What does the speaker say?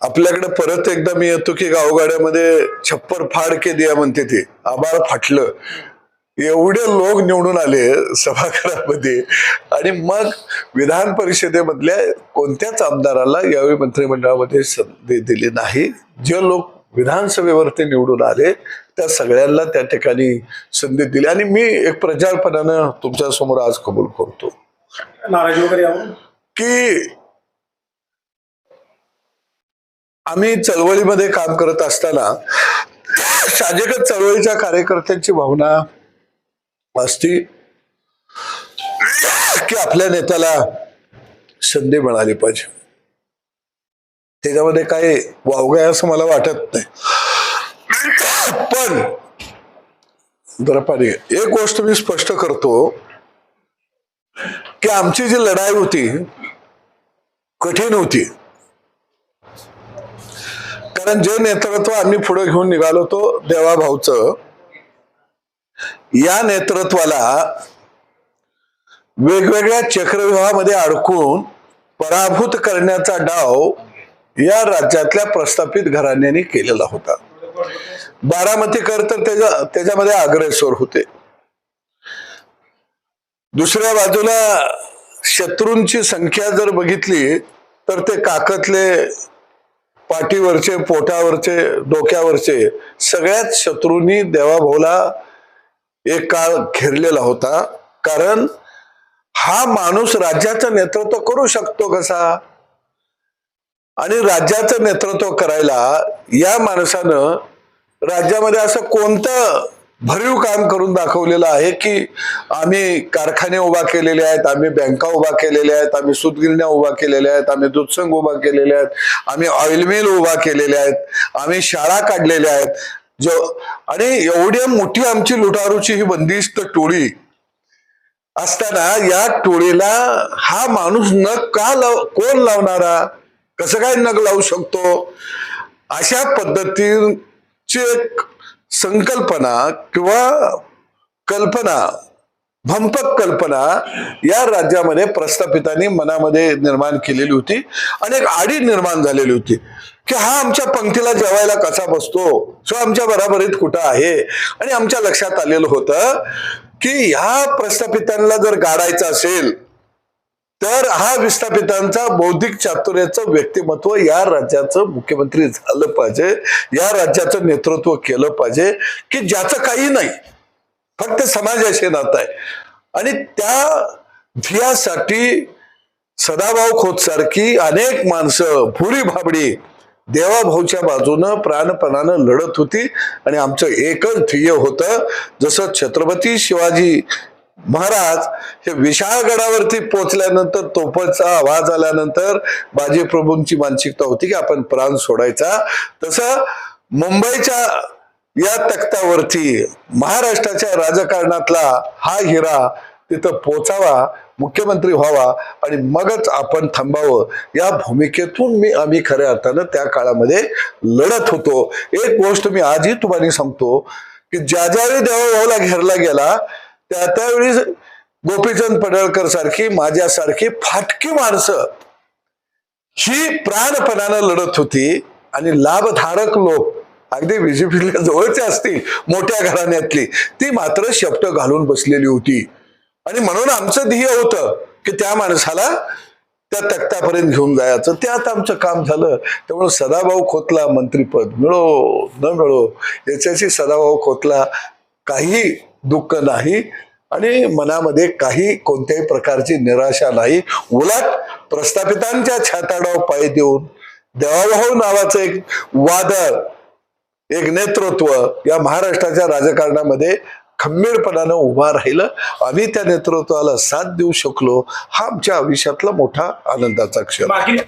आपल्याकडे परत एकदा मी येतो की गावगाड्यामध्ये छप्पर फाड के दिया म्हणते ते. आबाळ फाटलं. एवढे लोक निवडून आले सभागृहामध्ये. आणि मग विधान परिषदेमधल्या कोणत्याच आमदाराला यावेळी मंत्रिमंडळामध्ये संधी दिली नाही. जे लोक विधानसभेवरती निवडून आले त्या सगळ्यांना त्या ठिकाणी संधी दिली. आणि मी एक प्रजाळपणानं तुमच्यासमोर आज कबूल करतो. नाराजी वगैरे की आम्ही चळवळीमध्ये काम करत असताना साजेकत चळवळीच्या कार्यकर्त्यांची भावना असती की आपल्या नेत्याला संधी मिळाली पाहिजे. त्याच्यामध्ये काही वावगाय असं मला वाटत नाही. पण जरा पाणी एक गोष्ट मी स्पष्ट करतो की आमची जी लढाई होती कठीण होती कारण जे नेतृत्व आम्ही पुढे घेऊन निघालो तो देवाभाऊचं या नेतृत्वाला वेगवेगळ्या चक्रव्यूहामध्ये अडकून पराभूत करण्याचा डाव या राज्यातल्या प्रस्थापित घराण्यांनी केलेला होता. बारामतीकर तर त्याच्या त्याच्यामध्ये अग्रेसर होते. दुसऱ्या बाजूला शत्रूंची संख्या जर बघितली तर ते काकतले पाठीवरचे पोटावरचे डोक्यावरचे सगळ्याच शत्रूंनी देवाभाऊला एक काळ घेरलेला होता. कारण हा माणूस राज्याचं नेतृत्व करू शकतो कसा? आणि राज्याचं नेतृत्व करायला या माणसानं राज्यामध्ये असं कोणतं भरीव काम करून दाखवलेलं आहे की आम्ही कारखाने उभा केलेले आहेत आम्ही बँका उभा केलेल्या आहेत आम्ही सुतगिरण्या उभा केलेल्या आहेत आम्ही दूधसंघ उभा केलेले आहेत आम्ही ऑइल मिल उभा केलेले आहेत आम्ही शाळा काढलेल्या आहेत. जो आणि एवढी मोठी आमची लुटारूची ही बंदिस्त टोळी असताना या टोळीला हा माणूस नग का लाव कोण लावणारा? कसं काय नग लावू शकतो? अशा पद्धतीचे संकल्पना किंवा कल्पना भंपक कल्पना या राज्यामध्ये प्रस्थापितांनी मनामध्ये निर्माण केलेली होती. आणि एक आडी निर्माण झालेली होती. की हा आमच्या पंक्तीला जेवायला कसा बसतो? सो आमच्या बराबरीत कुठं आहे? आणि आमच्या लक्षात आलेलं होतं की ह्या प्रस्थापितांना जर गाडायचं असेल तर हा विस्थापितांचा बौद्धिक चातुर्याचं व्यक्तिमत्व या राज्याचं मुख्यमंत्री झालं पाहिजे. या राज्याचं नेतृत्व केलं पाहिजे की ज्याचं काही नाही. फक्त समाजाशी नातं आहे. आणि त्या ध्येयासाठी सदाभाऊ खोत सारखी अनेक माणसं भुरी भाबडी देवाभाऊच्या बाजूनं प्राणपणानं लढत होती. आणि आमचं एकच ध्येय होतं जसं छत्रपती शिवाजी महाराज हे विशाळगडावरती पोहोचल्यानंतर तोफाचा आवाज आल्यानंतर बाजी प्रभूंची मानसिकता होती की आपण प्राण सोडायचा. तसं मुंबईच्या या तख्तावरती महाराष्ट्राच्या राजकारणातला हा हिरा तिथं पोचावा मुख्यमंत्री व्हावा आणि मगच आपण थांबावं या भूमिकेतून मी आम्ही खऱ्या अर्थानं त्या काळामध्ये लढत होतो. एक गोष्ट मी आजही तुम्हाला सांगतो की ज्या ज्यावेळी देवाभाऊला घेरला गेला त्यावेळी गोपीचंद पडळकर सारखी माझ्यासारखी फाटकी माणसं ही प्राणपणानं लढत होती आणि लाभधारक लोक अगदी बीजेपीला जवळचे असतील मोठ्या घराण्यातली ती मात्र शब्द घालून बसलेली होती. आणि म्हणून आमचं ध्येय होतं की त्या माणसाला त्या तक्त्यापर्यंत घेऊन जायचं. त्यात आमचं काम झालं. त्यामुळे सदाभाऊ खोतला मंत्रीपद मिळो न मिळो याच्याशी सदाभाऊ खोतला काही दुःख नाही आणि मनामध्ये काही कोणत्याही प्रकारची निराशा नाही. उलट प्रस्थापितांच्या छाताडाव पाय देऊन देवाभाऊ नावाचं एक वादळ एक नेतृत्व या महाराष्ट्राच्या राजकारणामध्ये खंबीरपणानं उभा राहिलं. आम्ही त्या नेतृत्वाला साथ देऊ शकलो. हा आमच्या आयुष्यातला मोठा आनंदाचा क्षण.